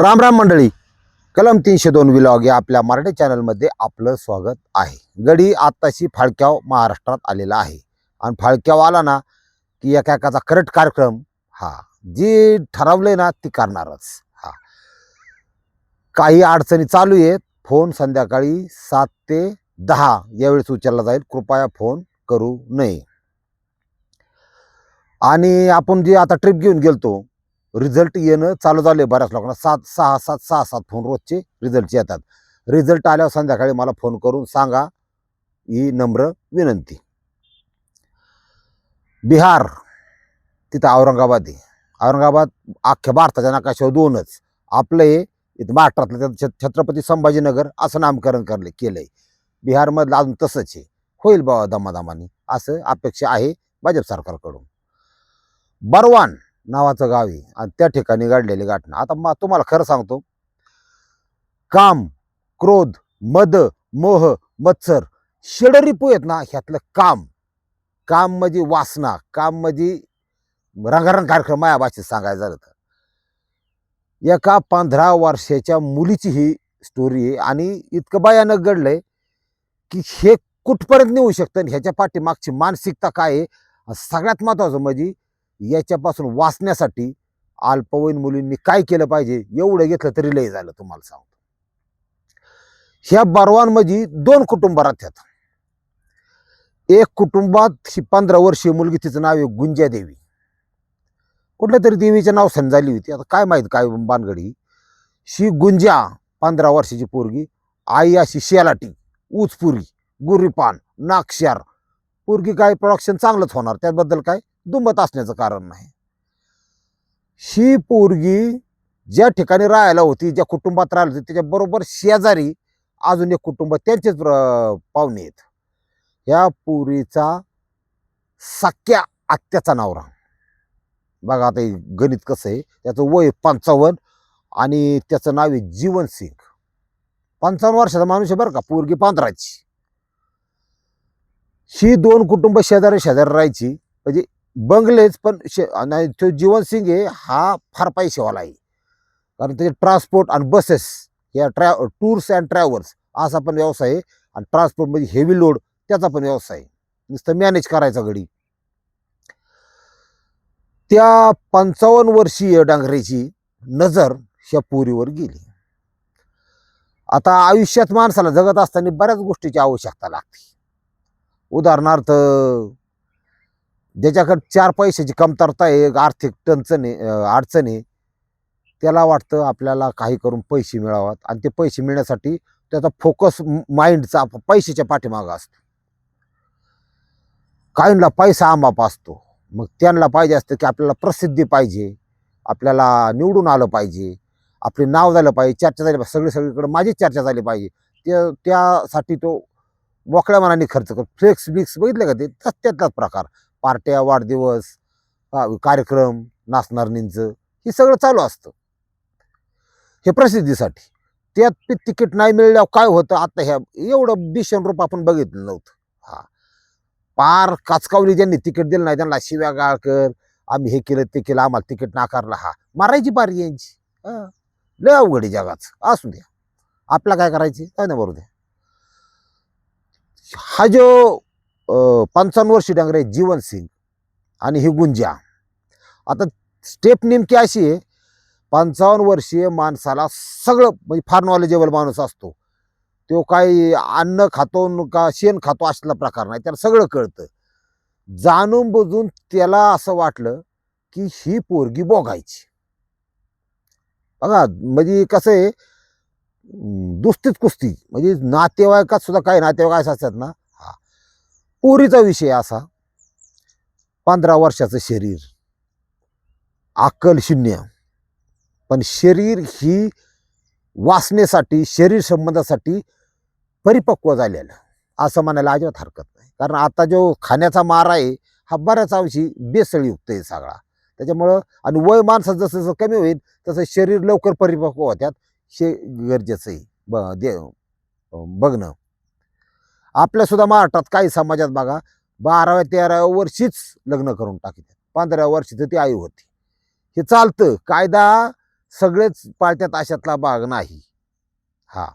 राम राम मंडळी. कलम तीनशे दोन विलॉग या आपल्या मराठी चॅनलमध्ये आपलं स्वागत आहे. गडी आत्ताशी फाळक्याव महाराष्ट्रात आलेला आहे. आणि फाळक्याव आला ना की एका एकाचा करट कार्यक्रम हा जी ठरवले ना ती करणारच हा. काही अडचणी चालू आहेत. फोन संध्याकाळी सात ते दहा यावेळेस उचलला जाईल. कृपया फोन करू नये. आणि आपण जे आता ट्रिप घेऊन गेलतो रिझल्ट येणं चालू झाले बऱ्याच लोकांना. सात सहा सात सहा सात फोन रोजचे रिझल्टचे येतात. रिझल्ट आल्यावर संध्याकाळी मला फोन करून सांगा ही नम्र विनंती. बिहार तिथं औरंगाबाद आहे. औरंगाबाद अख्ख्या भारताच्या नकाशावर दोनच. आपलं हे इथं महाराष्ट्रातलं छ- छत्रपती संभाजीनगर असं नामकरण करले केलंय. बिहारमधलं अजून तसंच आहे. होईल बाबा दमादमानी. असं अपेक्षा आहे भाजप सरकारकडून. बरवान नावाचं गाव आहे. आणि त्या ठिकाणी घडलेली घटना. आता मा तुम्हाला खरं सांगतो. काम क्रोध मद मोह मत्सर षडरिपू आहेत ना ह्यातलं काम. काम म्हणजे वासना. काम म्हणजे रंगारंग कार्यक्रम माया भाषेत सांगायचं झालं तर. एका पंधरा वर्षाच्या मुलीची ही स्टोरी आहे. आणि इतकं भयानक घडलंय की हे कुठपर्यंत नेऊ शकतं आणि ह्याच्या पाठीमागची मानसिकता काय आहे? सगळ्यात महत्त्वाचं म्हणजे याच्यापासून वाचण्यासाठी अल्पवयीन मुलींनी काय केलं पाहिजे? एवढं घेतलं तरी लय झालं तुम्हाला सांगतो. ह्या बारवांमध्ये दोन कुटुंब राहतात एक कुटुंबात ही पंधरा वर्षीय मुलगी तिचं नाव आहे गुंजा देवी. कुठल्या तरी देवीचं नाव झाली होती. आता काय माहीत काय बानगडी शी गुंजा पंधरा वर्षाची पोरगी आई अशी शेलाटी ऊचपुरी गुरीपान नाक्षार पोरगी काय प्रोडक्शन चांगलंच होणार. त्याबद्दल काय? दुंबत असण्याचं कारण नाही. ही पोरगी ज्या ठिकाणी राहायला होती ज्या कुटुंबात राहिली होती त्याच्याबरोबर शेजारी अजून एक कुटुंब त्यांचेच पाहुणे आहेत. ह्या पोरीचा सख्या आत्याचा नवरा. बघा आता गणित कसं आहे त्याचं वय पंचावन्न आणि त्याचं नाव आहे जीवन सिंग. पंचावन्न वर्षाचा माणूस आहे बरं का पोरगी पंधराची ही दोन कुटुंब शेजारी शेजारी राहायची म्हणजे बंगलेच पण शे नाही तो जीवन सिंग आहे हा फार पैसेवाला आहे. कारण त्याचे ट्रान्सपोर्ट आणि बसेस या ट्रॅ टूर्स अँड ट्रॅव्हल्स असा पण व्यवसाय आहे. आणि ट्रान्सपोर्ट म्हणजे हेवी लोड त्याचा पण व्यवसाय आहे. नुसतं मॅनेज करायचा घडी. त्या पंचावन्न वर्षीय डांगरेची नजर ह्या पोरीवर गेली. आता आयुष्यात माणसाला जगत असताना बऱ्याच गोष्टीची आवश्यकता लागते. उदाहरणार्थ ज्याच्याकडे चार पैशाची कमतरता आहे आर्थिक टंचण आहे अडचण आहे त्याला वाटतं आपल्याला काही करून पैसे मिळावात. आणि ते पैसे मिळण्यासाठी त्याचा फोकस माइंडचा पैशाच्या पाठीमागं असतो. काहींना पैसा आंबाप असतो. मग त्यांना पाहिजे असतं की आपल्याला प्रसिद्धी पाहिजे आपल्याला निवडून आलं पाहिजे आपले नाव झालं पाहिजे चर्चा झाली पाहिजे सगळी सगळीकडे माझीच चर्चा झाली पाहिजे. त्या त्यासाठी तो मोकळ्या मनाने खर्च करतो. फ्लेक्स बिक्स बघितलं का ते? त्याच त्यातलाच प्रकार. पार्ट्या वाढदिवस कार्यक्रम नाचणारणींचं हे सगळं चालू असतं. हे प्रसिद्धीसाठी. त्यात ते तिकीट नाही मिळल्यावर काय होतं? आता ह्या एवढं भीषण रूप आपण बघितलं नव्हतं. हा. पार काचकावली ज्यांनी तिकीट दिलं नाही त्यांना शिव्या गाळकर आम्ही हे केलं ते केलं आम्हाला तिकीट नाकारलं. हा. मारायची पारी यांची. लय अवघड आहे जगाचं. असू द्या. आपला काय करायची? काय नाही बरोबर हा जो पंचावन्न वर्षी डांगरे जीवन सिंग आणि ही गुंजा. आता स्टेप नेमकी अशी आहे पंचावन्न वर्षीय माणसाला सगळं म्हणजे फार नॉलेजेबल माणूस असतो. तो काही अन्न खातो न का शेण खातो असला प्रकार नाही त्याला सगळं कळतं. जाणून बुजून त्याला असं वाटलं की ही पोरगी बोगायची. बघा म्हणजे कसं आहे दुस्तीच कुस्ती म्हणजे नातेवाईकात सुद्धा काही नातेवाईक असतात ना पोरीचा विषय असा. पंधरा वर्षाचं शरीर. अक्कल शून्य पण शरीर ही वासनेसाठी शरीर संबंधासाठी परिपक्व झालेलं. असं म्हणायला अजिबात हरकत नाही. कारण आता जो खाण्याचा मारा आहे हा बऱ्याच अंशी बेसळयुक्त आहे सगळा. त्याच्यामुळं आणि वय माणसाचं जसं जसं कमी होईल तसं शरीर लवकर परिपक्व होत्यात शे गरजेचं आहे. ब दे बघणं. आपल्या सुद्धा महाराष्ट्रात काही समाजात बघा बाराव्या तेराव्या वर्षीच लग्न करून टाकते पंधराव्या वर्षी तर ती आई होती. हे चालतं. कायदा सगळेच पाळत्यात अशातला भाग नाही. हा.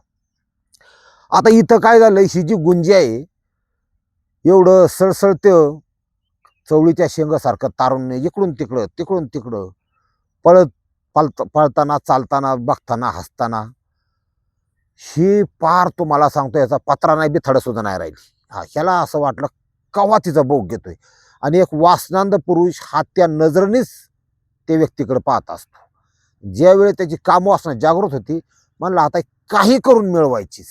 आता इथं काय झालं? ही जी गुंजी आहे एवढं सळसळतं चवळीच्या शेंगासारखं तारुण्य इकडून तिकडं तिकडून तिकडं पळत पळत पळताना चालताना बघताना हसताना ही पार तुम्हाला सांगतो याचा पत्रा नाही बी थडसुद्धा नाही राहिली. हा ह्याला असं वाटलं कवा तिचा भोग घेतोय? आणि एक वासनांद पुरुष हा त्या नजरेनेच ते व्यक्तीकडे पाहत असतो. ज्यावेळी त्याची कामवासना जागृत होती म्हणलं आता काही करून मिळवायचीच.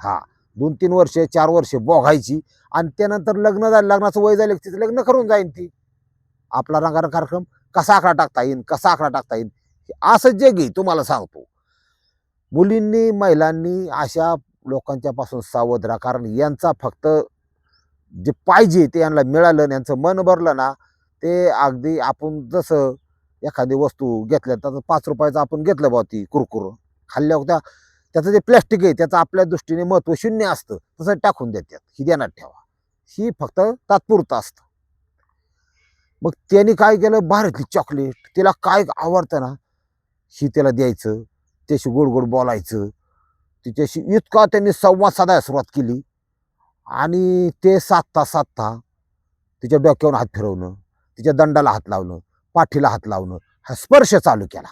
हा दोन तीन वर्ष चार वर्ष बोघायची आणि त्यानंतर लग्न झालं लग्नाचं वय झालं तिचं लग्न करून जाईन ती. आपला रंगारंग कार्यक्रम कसा आकडा टाकता येईल कसा आकडा टाकता येईल असं जे घे तुम्हाला सांगतो. मुलींनी महिलांनी अशा लोकांच्या पासून सावध राहा. कारण यांचा फक्त जे पाहिजे ते यांना मिळालं आणि यांचं मन भरलं ना ते अगदी आपण जसं एखादी वस्तू घेतल्या तर पाच रुपयाचं आपण घेतलं बा ती कुरकुर. खाल्ल्या होत्या त्याचं जे प्लॅस्टिक आहे त्याचं आपल्या दृष्टीने महत्त्व शून्य असतं. तसं टाकून देतात. ही ध्यानात ठेवा. ही फक्त तात्पुरतं असतं. मग त्यांनी काय केलं? भारतली चॉकलेट तिला काय आवडतं ना ही त्याला द्यायचं. त्याशी गोड गोड बोलायचं. तिच्याशी इतका त्यांनी संवाद साधायला सुरुवात केली. आणि ते साधता साधता तिच्या डोक्यावर हात फिरवणं तिच्या दंडाला हात लावणं पाठीला हात लावणं हा स्पर्श चालू केला.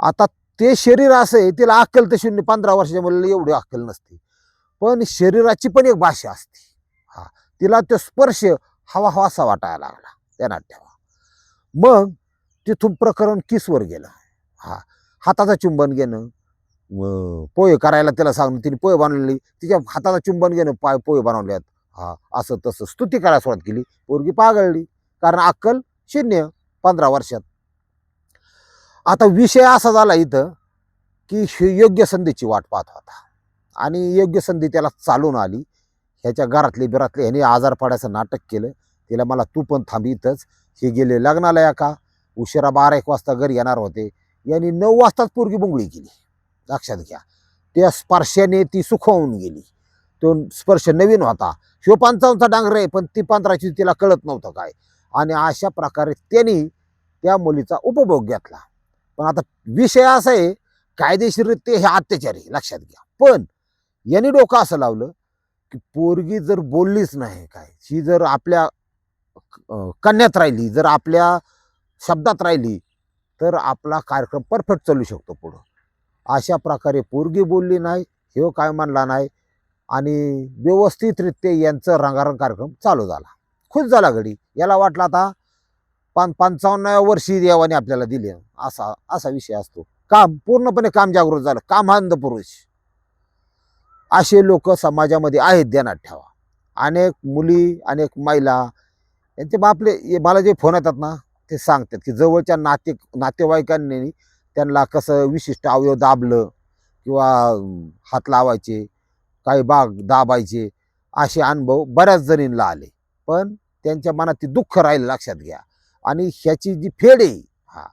आता ते शरीर असं आहे तिला अक्कल तर शून्य पंधरा वर्षाच्या मुलीला एवढी अक्कल नसते. पण शरीराची पण एक भाषा असते. हा तिला तो स्पर्श हवा हवासा वाटायला लागला. त्या ठेवा. मग तिथून प्रकरण किसवर गेलं? हा हाताचं चुंबन घेणं. पोहे करायला त्याला सांगणं तिने पोहे बनवलेली तिच्या हाताचं चुंबन घेणं पाय पोहे बनवल्यात. हा असं तसं स्तुती करायला सुरुवात केली. पोरगी पागळली. कारण अक्कल शून्य पंधरा वर्षात. आता विषय असा झाला इथं की श- योग्य संधीची वाट पाहत होता. आणि योग्य संधी त्याला चालून आली. ह्याच्या घरातले बिरातले ह्याने आजार पडायचं नाटक केलं. तिला मला तू पण थांब इथंच. हे गेले लग्नाला या का उशिरा बारा एक वाजता घरी येणार होते. यांनी नऊ वाजताच पोरगी बुंगळी केली. लक्षात घ्या. त्या स्पर्शाने ती सुखवून गेली. तो स्पर्श नवीन होता. शिव पंचावन्नचा डांगर आहे पण ती पंधराची तिला कळत नव्हतं काय. आणि अशा प्रकारे त्यांनी त्या मुलीचा उपभोग घेतला. पण आता विषय असा आहे कायदेशीररित्या हे अत्याचार आहे लक्षात घ्या. पण यांनी डोकं असं लावलं की पोरगी जर बोललीच नाही काय ही जर आपल्या कन्यात राहिली जर आपल्या शब्दात राहिली तर आपला कार्यक्रम परफेक्ट चालू शकतो पुढं. अशा प्रकारे पोरगी बोलली नाही हे काय म्हणला नाही आणि व्यवस्थितरित्या यांचं रंगारंग कार्यक्रम चालू झाला. खुश झाला घडी याला वाटला आता पान पंचावन्न वर्षी देवाने आपल्याला दिले. असा असा विषय असतो. काम पूर्णपणे काम जागृत झालं. काम अंध पुरुष. असे लोक समाजामध्ये आहेत ध्यानात ठेवा. अनेक मुली अनेक महिला यांचे बापले मला जे फोन येतात ना? ते सांगतात की जवळच्या नाते नातेवाईकांनी त्यांना कसं विशिष्ट अवयव दाबलं किंवा हात लावायचे काही बाग दाबायचे असे अनुभव बऱ्याच जणींना आले. पण त्यांच्या मनात ते दुःख राहील लक्षात घ्या. आणि ह्याची जी फेड आहे हा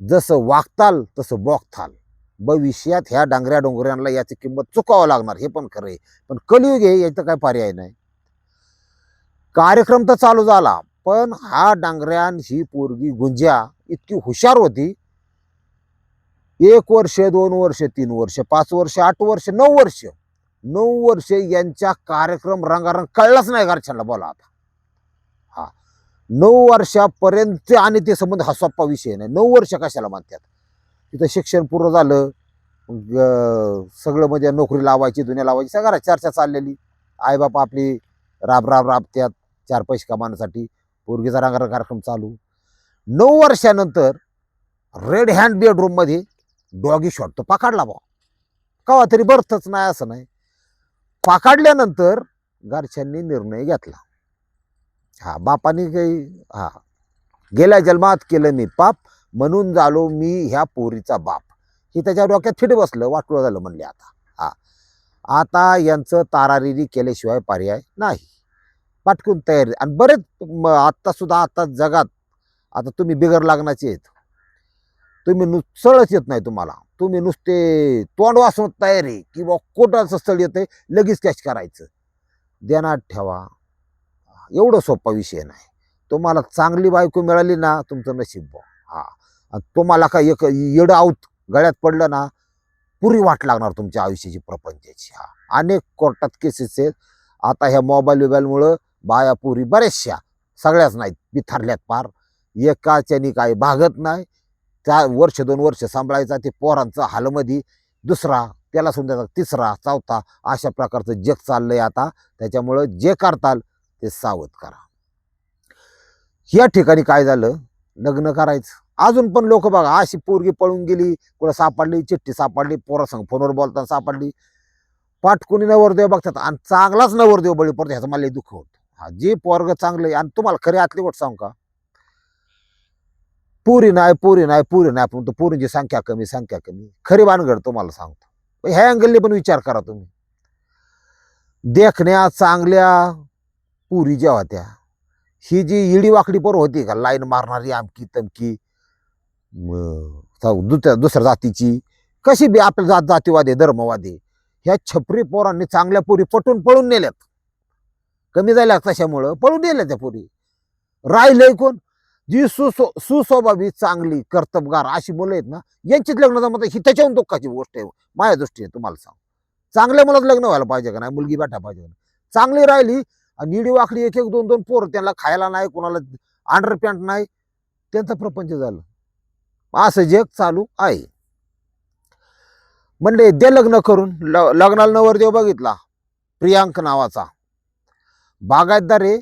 जसं वागताल तसं बोगताल भविष्यात ह्या डांगऱ्या डोंगऱ्यांना याची किंमत चुकावं लागणार हे पण खरं आहे. पण कलियुग आहे याचं काय पर्याय नाही. कार्यक्रम तर चालू झाला. पण हा डांगऱ्यान ही पोरगी गुंज्या इतकी हुशार होती. एक वर्ष दोन वर्ष तीन वर्ष पाच वर्ष आठ वर्ष नऊ वर्ष नऊ वर्ष यांच्या कार्यक्रम रंगारंग कळलाच नाही घरच्यांना बोला आता. हा नऊ वर्षापर्यंत आणि ते संबंध हा सोप्पा विषय नाही. नऊ वर्ष कशाला म्हणतात? तिथं शिक्षण पूर्ण झालं सगळं म्हणजे नोकरी लावायची दुनिया लावायची सगळ्या चर्चा चाललेली. आईबाप आपली राब राब राबत्यात चार पैसे कमावण्यासाठी. पोरगीचा रंगारंग कार्यक्रम चालू. नऊ वर्षानंतर रेड हँड बेडरूममध्ये डॉगी शॉट तो पाकाडला बा कवा तरी बर्थच नाही असं नाही. पाकाडल्यानंतर घरच्यांनी निर्णय घेतला. हा बापाने काही हा. गेल्या जन्मात केलं मी पाप म्हणून झालो मी ह्या पोरीचा बाप. हे त्याच्या डोक्यात फिट बसलं वाटलं झालं म्हणले आता. हा. आता यांचं तारारिरी केल्याशिवाय पर्याय नाही. पाठकून तयारी. आणि बरेच आत्तासुद्धा आत्ता आता जगात आता तुम्ही बिगर लागण्याचे आहेत. तुम्ही नुसळच येत नाही तुम्हाला. तुम्ही नुसते तोंड वाचून तयारी किंवा कोटाचं स्थळ येते लगेच कॅच करायचं. ध्यानात ठेवा. एवढं सोपा विषय नाही. तुम्हाला चांगली बायको मिळाली ना तुमचं नशीब बुवा. हा. आणि तुम्हाला काय एक येडं आऊत गळ्यात पडलं ना पुरी वाट लागणार तुमच्या आयुष्याची प्रपंचाची. हा. अनेक कोर्टात केसेस आहेत. आता ह्या मोबाईल बिबाईलमुळं बायापुरी बऱ्याचशा सगळ्याच नाहीत बिथारल्यात पार. एकाच्यानी काय भागत नाही. त्या वर्ष दोन वर्ष सांभाळायचा ते पोरांचं हालमध्ये दुसरा त्याला सुद्धा तिसरा चौथा अशा प्रकारचं जग चाललंय आता. त्याच्यामुळं जे करताल ते सावध करा. या ठिकाणी काय झालं? लग्न करायचं. अजून पण लोक बघा अशी पोरगी पळून गेली कुठं सापडली चिठ्ठी सापडली पोरासंग फोनवर बोलताना सापडली. पाटकुनी नवरदेव बघतात आणि चांगलाच नवरदेव बळी पडतो ह्याचं मला दुःख होतं. हा जे पोरग चांगलं आहे आणि तुम्हाला खरी आतली गोष्ट सांगू का? पुरी नाही पुरी नाही पुरी नाही पण पुरींची संख्या कमी संख्या कमी. खरी भानगड तुम्हाला सांगतो. ह्या अँगलने पण विचार करा तुम्ही. देखण्या चांगल्या पुरी ज्या होत्या ही जी इडी वाकडी बरोबर होती का लाईन मारणारी आमकी तमकी दुसऱ्या दुसऱ्या जातीची कशी बी आपल्या जात जातीवादी धर्मवादी ह्या छपरी पोरांनी चांगल्या पुरी पटून पळून नेल्यात. कमी झाल्या तशामुळं पळून गेल्या त्या पोरी. राहिलंय कोण? जी सुसो सुस्वभावी चांगली कर्तबगार अशी मुलं आहेत ना यांचीच लग्न जमत ही त्याच्याहून दुःखाची गोष्ट आहे. माझ्या दृष्टीने तुम्हाला सांग. चांगल्या मुलात लग्न व्हायला पाहिजे का नाही? मुलगी बैठा पाहिजे का नाही? चांगली राहिली आणि निडी वाकडी एक एक दोन दोन पोर त्यांना खायला नाही कोणाला अंडर पॅन्ट नाही त्यांचं प्रपंच झालं. असं जग चालू आहे. म्हणले दे लग्न करून. ल- लग्नाला नवरदेव बघितला. प्रियांक नावाचा. बागायतदार आहे.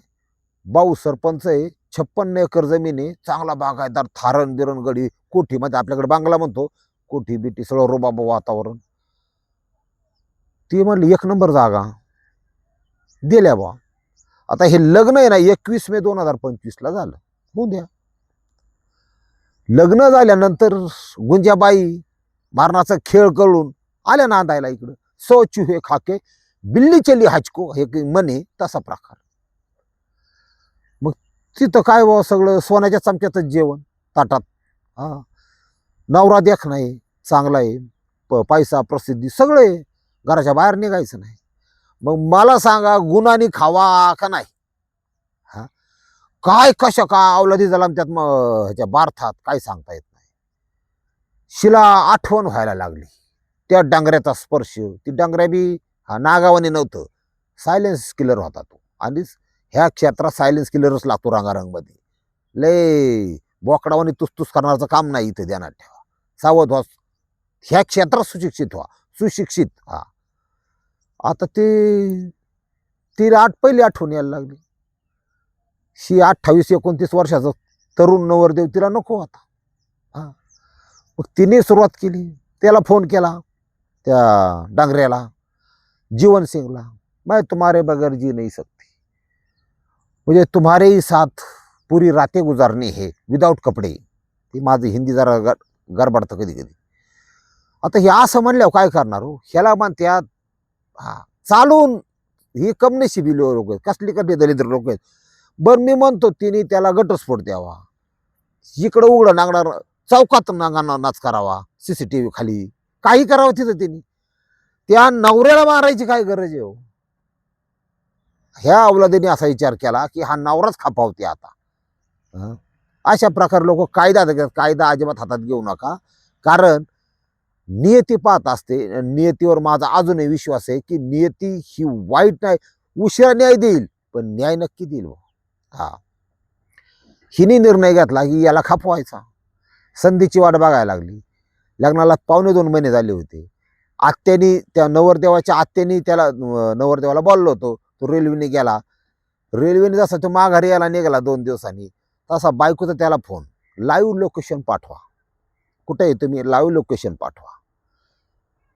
भाऊ सरपंच आहे. छप्पन्न एकर जमीन आहे. चांगला बागायतदार थारण बिरण गडी कोठीमध्ये आपल्याकडे बांगला म्हणतो. कोठी बिटी सगळं रोबाबा वातावरण. ती म्हणली एक नंबर जागा. दिल्या बा आता हे लग्न आहे ना एकवीस मे दोन हजार पंचवीसला झालं. होऊ द्या. लग्न झाल्यानंतर गुंजाबाई मारणाचा खेळ कळून आल्या नांदायला इकडं. सौ चुहे खाके बिल्ली चली हाचको हे म्हणे तसा प्रकार. मग तिथं काय व सगळं? सोन्याच्या चमच्यातच जेवण ताटात. हा. नवरा देख नाही चांगला आहे प पैसा प्रसिद्धी सगळं आहे. घराच्या बाहेर निघायचं नाही. मग मला सांगा गुणाने खावा का नाही? हा. काय कशा का अवलादी झाला त्यात मग ह्याच्या बारथात? काय सांगता येत नाही. शिला आठवण व्हायला लागली. त्या डांगऱ्याचा स्पर्श ती डांगऱ्या बी हा नागावाने नव्हतं. सायलेन्स किलर होता तो. आणि ह्या क्षेत्रात सायलेन्स किलरच लागतो रांगारंगमध्ये. लय बोकडावाने तुसतुस करण्याचं काम नाही इथे ध्यानात ठेवा. सावध व्हा. ह्या क्षेत्रात सुशिक्षित व्हा. सुशिक्षित हा. आता ते तिला आठ पहिली आठवण यायला लागली. शी अठ्ठावीस एकोणतीस वर्षाचं तरुण नवरदेव तिला नको आता. हां. मग तिने सुरुवात केली. त्याला फोन केला. त्या डांगऱ्याला. जीवन सिंगला मैं तुम्हारे बगैर जी नहीं सकती। मुझे तुम्हारे ही साथ पूरी रातें गुजारनी है विदाऊट कपडे। ती माझी हिंदी जरा ग गडबडतं कधी कधी आता हे असं म्हणल्यावर काय करणार हो? ह्याला म्हणत्यात हा चालून ही कमनशिबी लोक आहेत कसली कसली दलित लोक आहेत. बरं मी म्हणतो तिने त्याला घटस्फोट द्यावा. इकडं उघडं नांगणार चौकात नांगांना नाच करावा सीसीटीव्ही खाली. काही करावं तिथं त्यांनी त्या नवऱ्याला मारायची काय गरज आहे हो? ह्या अवलादीने असा विचार केला की हा नवराच खापावते आता. अशा प्रकारे लोक कायदा कायदा अजिबात हातात घेऊ नका. कारण नियती पाहत असते. नियतीवर माझा अजूनही विश्वास आहे की नियती ही वाईट नाही उशिरा न्याय देईल पण न्याय नक्की देईल बुवा. हा. हिने निर्णय घेतला की याला खापवायचा. संधीची वाट बघायला लागली. लग्नाला पावणे दोन महिने झाले होते. आत्यानी त्या नवरदेवाच्या आत्यानी त्याला नवरदेवाला बोललो होतो. तो रेल्वेने गेला. रेल्वेने जसा तो माघारी यायला निघाला दोन दिवसांनी तसा बायकोचा त्याला फोन लाईव्ह लोकेशन पाठवा. कुठे आहे तुम्ही? लाईव्ह लोकेशन पाठवा.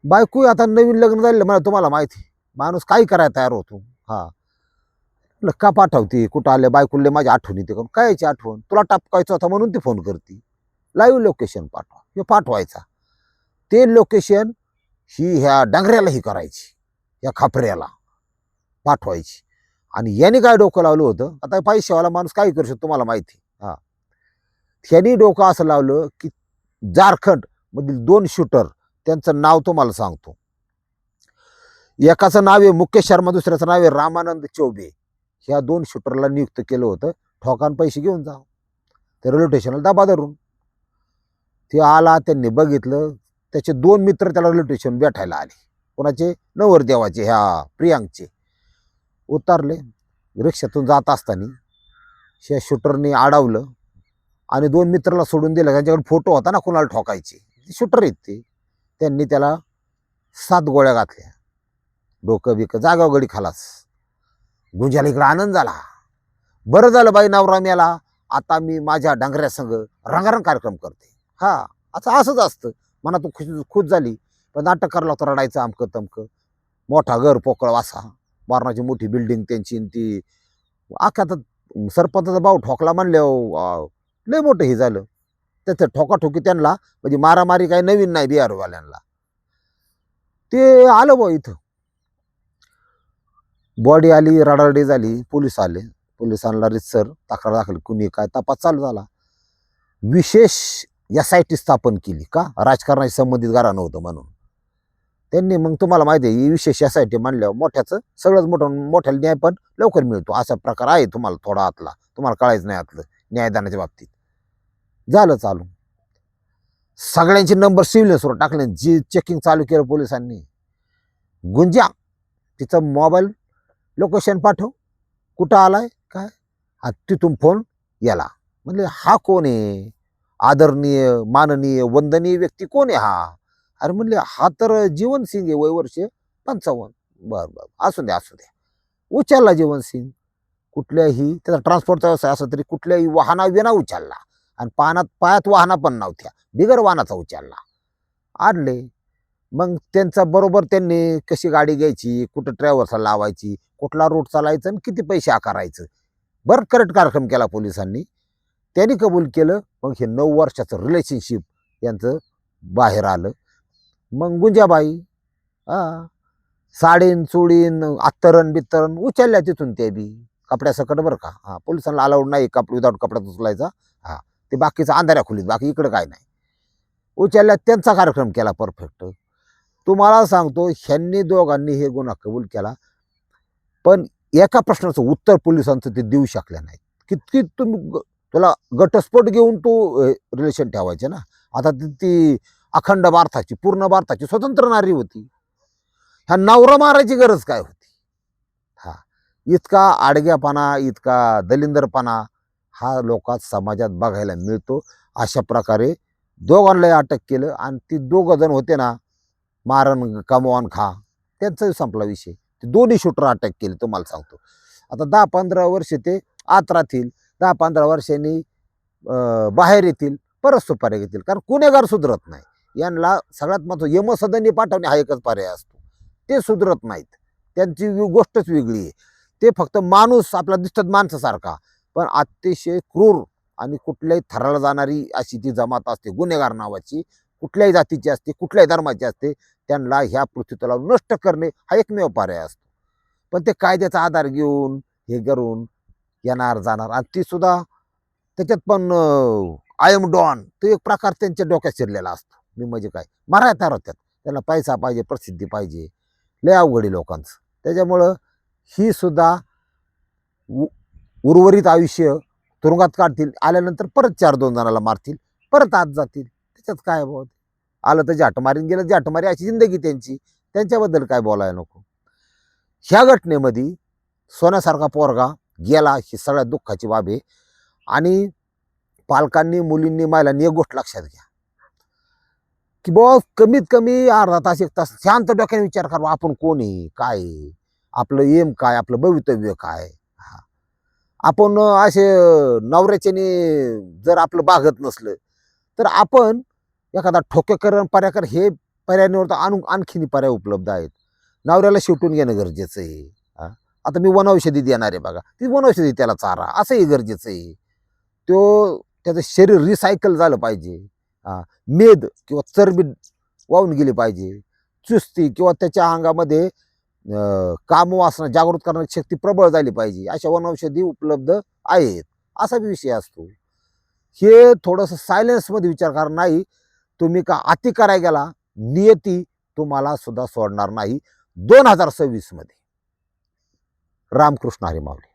बायको आता नवीन लग्न झालेलं मला तुम्हाला माहिती माणूस काही करायला तयार होतो? हां. म्हणलं, का पाठवते? कुठं आले? बायकोले माझी आठवण येते का? कायची आठवण? तुला टापकायचं होता म्हणून ती फोन करते. लाईव्ह लोकेशन पाठवा. हे पाठवायचा. ते लोकेशन ही ह्या डांगऱ्यालाही करायची या खापऱ्याला पाठवायची. आणि याने काय डोकं लावलं होतं? आता पैशावाला माणूस काय करू शकतो तुम्हाला माहिती? हा. त्यांनी डोकं असं लावलं की झारखंड मधील दोन शूटर त्यांचं नाव तुम्हाला सांगतो. एकाचं नाव आहे मुकेश शर्मा दुसऱ्याचं नाव आहे रामानंद चौबे. ह्या दोन शूटरला नियुक्त केलं होतं. ठोकान पैसे घेऊन जा. ते रेल्वे स्टेशनला दाबा धरून. ते आला त्यांनी बघितलं. त्याचे दोन मित्र त्याला रेल्वे स्टेशन भेटायला आले. कोणाचे? नवरदेवाचे ह्या प्रियांकचे. उतरले. रिक्षातून जात असताना ह्या शूटरने अडवलं आणि दोन मित्राला सोडून दिलं. त्यांच्याकडे फोटो होता ना कोणाला ठोकायचे. शूटर आहेत ते. त्यांनी त्याला सात गोळ्या घातल्या. डोकं बिकं जागा गडी खालास. गुंजाला इकडं आनंद झाला. बरं झालं बाई नवराम याला आता मी माझ्या डांगऱ्यासंग रंगारंग कार्यक्रम करते. हा असं असंच असतं. मनातून खुश खुश झाली. पण नाटक करायला होतं रडायचं अमकं तमकं. मोठा घर पोकळ वासा. मारणाची मोठी बिल्डिंग त्यांची ती. आख्या तर सरपंचाचा भाऊ ठोकला म्हणले लय मोठं हे झालं. त्याचं ठोकाठोकी त्यांना म्हणजे मारामारी काही नवीन नाही बिहारवाल्यांना. ते आलं बा इथं. बॉडी आली रडारडी झाली पोलीस आले. पोलिसांना रितसर. तक्रार दाखल कुणी काय तपास चालू झाला. विशेष एस आय टी स्थापन केली का? राजकारणाशी संबंधित घराणं होतं म्हणून. त्यांनी मग तुम्हाला माहिती आहे विशेष एस आय टी मांडल्यावर मोठ्याचं सगळंच मोठं मोठ्याला न्याय पण लवकर मिळतो. असा प्रकार आहे तुम्हाला थोडा आतला. तुम्हाला कळायचं नाही आतलं न्यायदानाच्या बाबतीत. झालं चालू. सगळ्यांचे नंबर सिव्हिलन्सवर टाकले. जी चेकिंग चालू केलं पोलिसांनी. गुंजा तिचं मोबाईल लोकेशन पाठव. कुठं आलाय? काय? हा तिथून फोन याला. म्हणले हा कोण आहे? आदरणीय माननीय वंदनीय व्यक्ती कोण आहे हा? अरे म्हणले हा तर जीवन सिंग आहे वय वर्ष पंचावन्न. बर बर असू द्या असू द्या उचलला जीवन सिंग. कुठल्याही त्याचा ट्रान्सपोर्टचा व्यवसाय असा तरी कुठल्याही वाहना विना उचलला. आणि पानात पायात वाहना पण नव्हत्या. बिगर वाहनाचा उचलला. आणले मग त्यांचा बरोबर त्यांनी कशी गाडी घ्यायची कुठं ट्रॅव्हल्सला लावायची कुठला रोड चालायचं आणि किती पैसे आकारायचं? बरं करेक्ट कार्यक्रम केला पोलिसांनी. त्यांनी कबूल केलं. मग हे नऊ वर्षाचं रिलेशनशिप यांचं बाहेर आलं. मग गुंजाबाई हां साडीन चुडीन आत्तरण बित्तरण उचलल्या तिथून ते बी. कपड्यासकट बरं का? हां पोलिसांना अलाउड नाही कपडे विदाऊट कपड्यात उचलायचा. हां ते बाकीचं अंधाऱ्या खोलीत बाकी इकडं काय नाही. उचलल्या त्यांचा कार्यक्रम केला परफेक्ट तुम्हाला सांगतो ह्यांनी दोघांनी हे गुन्हा कबूल केला. पण एका प्रश्नाचं उत्तर पोलिसांचं ते देऊ शकल्या नाहीत. कितकी तुम्ही तुला घटस्फोट घेऊन तू रिलेशन ठेवायचे ना. आता ती- ती अखंड भारताची पूर्ण भारताची स्वतंत्र नारी होती. ह्या नवरा मारायची गरज काय होती? हा. इतका आडग्यापणा इतका दलिंदरपणा हा लोकात समाजात बघायला मिळतो. अशा प्रकारे दोघांनाही अटक केलं आणि ती दोघं जण होते ना मारण कमवान खा त्यांचाही संपला विषय. ते दोन्ही शूटर अटक केली तुम्हाला सांगतो. आता दहा पंधरा वर्ष ते आत राहतील. दहा पंधरा वर्षांनी बाहेर येतील परत सुपारी घेतील. कारण गुन्हेगार सुधरत नाही. यांना सगळ्यात महत्त्व यमसदनी पाठवणे हा एकच पर्याय असतो. ते सुधरत नाहीत. त्यांची गोष्टच वेगळी आहे. ते फक्त माणूस आपला दिसतात माणसासारखा. पण अतिशय क्रूर आणि कुठल्याही थराला जाणारी अशी ती जमात असते गुन्हेगार नावाची कुठल्याही जातीची असते कुठल्याही धर्माची असते त्यांना ह्या पृथ्वीतला नष्ट करणे हा एकमेव पर्याय असतो. पण ते कायद्याचा आधार घेऊन हे करून येणार जाणार. आणि ती सुद्धा त्याच्यात पण आय एम डॉन तो एक प्रकार त्यांच्या डोक्यात शिरलेला असतो. मी म्हणजे काय? मराय तयार होत्यात त्यांना पैसा पाहिजे प्रसिद्धी पाहिजे. लय अवघडी लोकांचं. त्याच्यामुळं ही सुद्धा उर्वरित आयुष्य तुरुंगात काढतील. आल्यानंतर परत चार दोन जणाला मारतील. परत आत जातील. त्याच्यात काय बोल आलं तर जाटमारीन गेलं. जाटमारी अशी जिंदगी त्यांची. त्यांच्याबद्दल काय बोलायला नको? ह्या घटनेमध्ये सोन्यासारखा पोरगा गेला ही सगळ्यात दुःखाची बाब आहे. आणि पालकांनी मुलींनी महिलांनी एक गोष्ट लक्षात घ्या. की बुवा कमीत कमी अर्धा तास एक तास शांत डोक्याने विचार करा आपण कोण आहे? काय आपलं एम काय? आपलं भवितव्य काय? हा. आपण असे नवऱ्याच्याने जर आपलं बागत नसलं तर आपण एखादा ठोकेकरण पर्याकर हे पर्यायांवर तर आणून आणखीन पर्याय उपलब्ध आहेत. नवऱ्याला शेवटून घेणं गरजेचं आहे. आता मी वनौषधी देणार आहे बघा. ती वनौषधी त्याला चारा असंही गरजेचं आहे. तो त्याचं शरीर रिसायकल झालं पाहिजे. हा मेद किंवा चरबी वाहून गेली पाहिजे. चुस्ती किंवा त्याच्या अंगामध्ये काम कामवासना जागृत करण्याची शक्ती प्रबळ झाली पाहिजे. अशा वनौषधी उपलब्ध आहेत. असा बी विषय असतो. हे थोडंसं सायलेन्समध्ये विचार करा नाही. तुम्ही का अति करायला गेला? नियती तुम्हाला सुद्धा सोडणार नाही. दोन हजार सव्वीसमध्ये रामकृष्ण हरी माऊली.